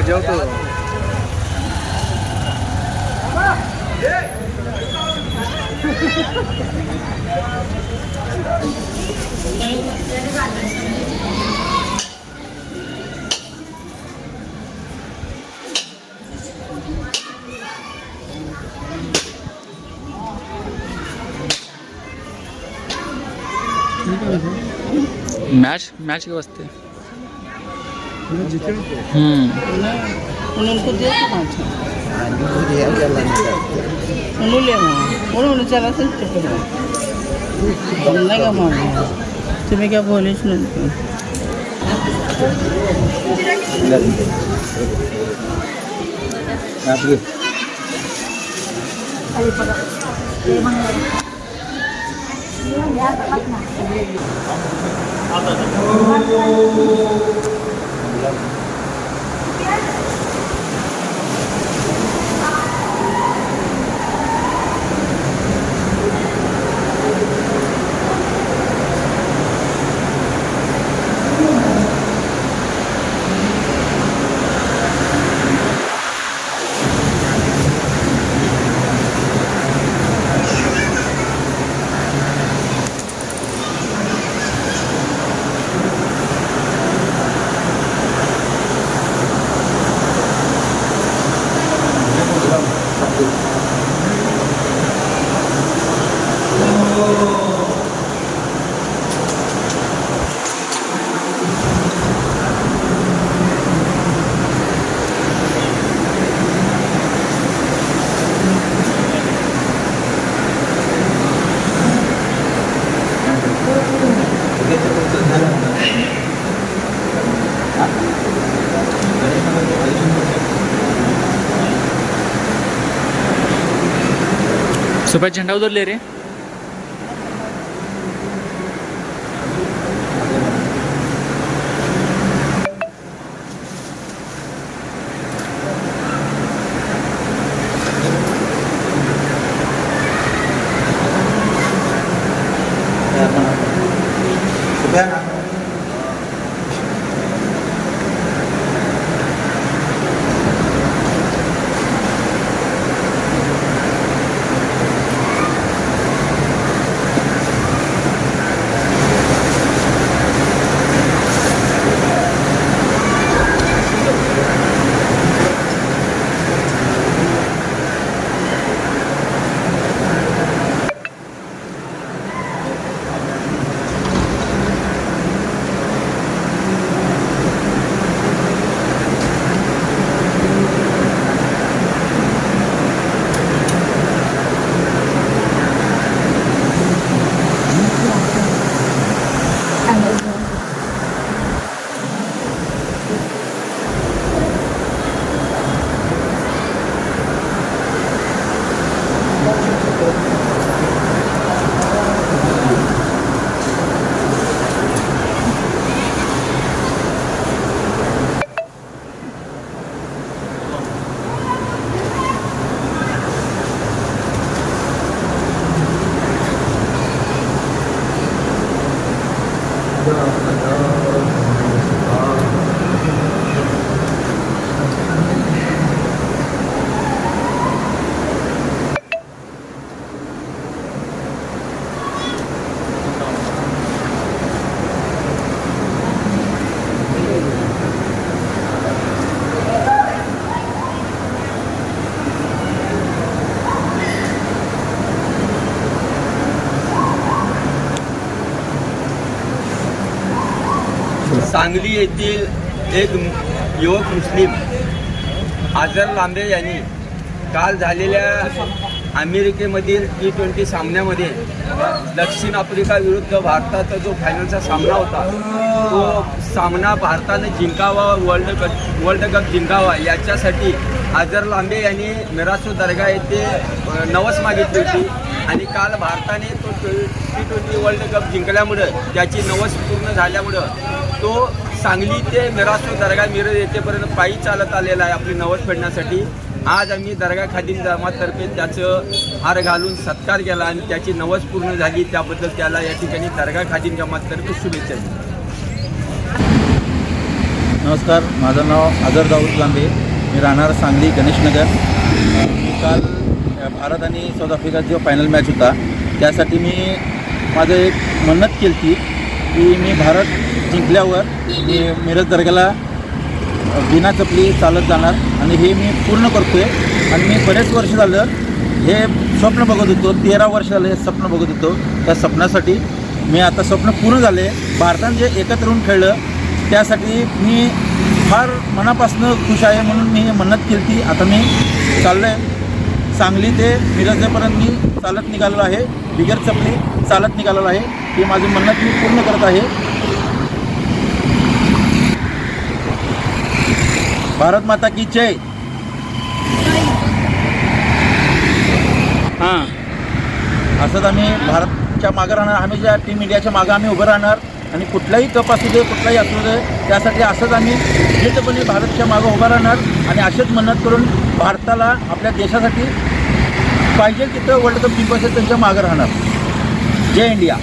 जेवतो match match के उनको दे तो पाँच उन्होंने वहाँ उन्होंने चला सकते हमने क्या मारना तुम्हें क्या बोले सुन सुबह झेंडा उधर ले सांगली येथील एक युवक मुस्लिम आझर लांबे यांनी काल झालेल्या अमेरिकेमधील टी ट्वेंटी सामन्यामध्ये दक्षिण आफ्रिका विरुद्ध भारताचा जो फायनलचा सामना होता तो सामना भारतानं जिंकावा वर्ल्ड कप वर्ल्ड कप जिंकावा याच्यासाठी आझर लांबे यांनी मिरासो दर्गा येथे नवस मागितली होती आणि काल भारताने तो टी ट्वेंटी वर्ल्ड कप जिंकल्यामुळं त्याची नवस पूर्ण झाल्यामुळं तो सांगली ते मिरासो दर्गा मिरज येथेपर्यंत पायी चालत आलेला आहे आपली नवस फेडण्यासाठी. आज आम्ही दर्गा खादीम जमातर्फे त्याचं हार घालून सत्कार केला आणि त्याची नवस पूर्ण झाली. त्याबद्दल त्याला या ठिकाणी दर्गा खादीम जमातर्फे शुभेच्छा दिल्या. नमस्कार माझं नाव आझर दाऊद गांधी. मी राहणार सांगली गणेशनगर. मी काल भारत आणि साऊथ आफ्रिका जो फायनल मॅच होता त्यासाठी मी माझं एक मन्नत केली होती की मी भारत जिंकल्यावर मी मिरज दर्ग्याला बिना चपली चालत जाणार. आणि हे मी पूर्ण करतो आहे आणि मी बरेच वर्ष झालं हे स्वप्न बघत होतो. तेरा वर्ष झालं हे स्वप्न बघत होतो. त्या स्वप्नासाठी मी आता स्वप्न पूर्ण झाले. भारतानं जे एकत्र होऊन खेळलं त्यासाठी मी फार मनापासून खुश आहे म्हणून मी हे मन्नत केली ती आता मी चाललो आहे सांगली ते मिरजेपर्यंत मी चालत निघालेलो आहे. बिगर चपली चालत निघालेलो आहे. ही माझी मन्नत मी पूर्ण करत आहे. भारत माता की जय। हां। असंच आम्ही भारतच्या मागं राहणार आम्ही ज्या टीम इंडियाच्या मागं आम्ही उभं राहणार आणि कुठलाही कप असू दे कुठलाही असू दे त्यासाठी असंच आम्ही निश्चितपणे भारतच्या मागं उभं राहणार आणि असेच मन्नत करून भारताला आपल्या देशासाठी पाहिजे तिथं वर्ल्ड कप जिंकवायचं त्यांच्या मागं राहणार. जय इंडिया.